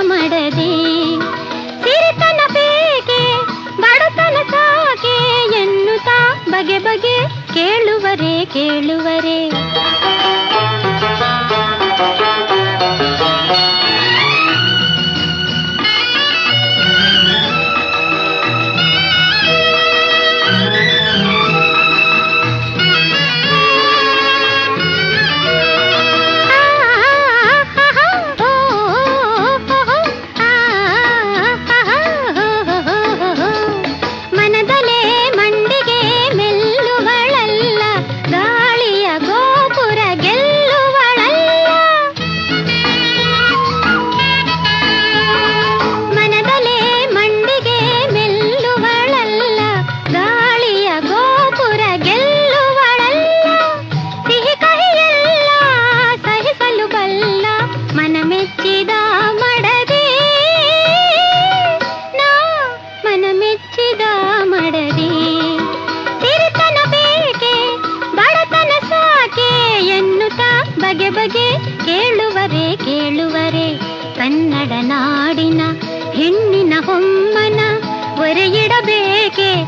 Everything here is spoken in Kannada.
ಮಡದಿ. ಸಿರಿತನ ಪೇಕೆ ಬಡತನ ಸಾಕೆ ಎನ್ನುತ್ತಾ ಬಗೆ ಬಗೆ ಕೇಳುವರೆ ಕೇಳುವರೆ. ಬಗೆ ಬಗೆ ಕೇಳುವರೆ ಕೇಳುವರೆ. ಕನ್ನಡ ನಾಡಿನ ಹೆಣ್ಣಿನ ಹೊಮ್ಮನ ಒರೆಯಿಡಬೇಕೆ.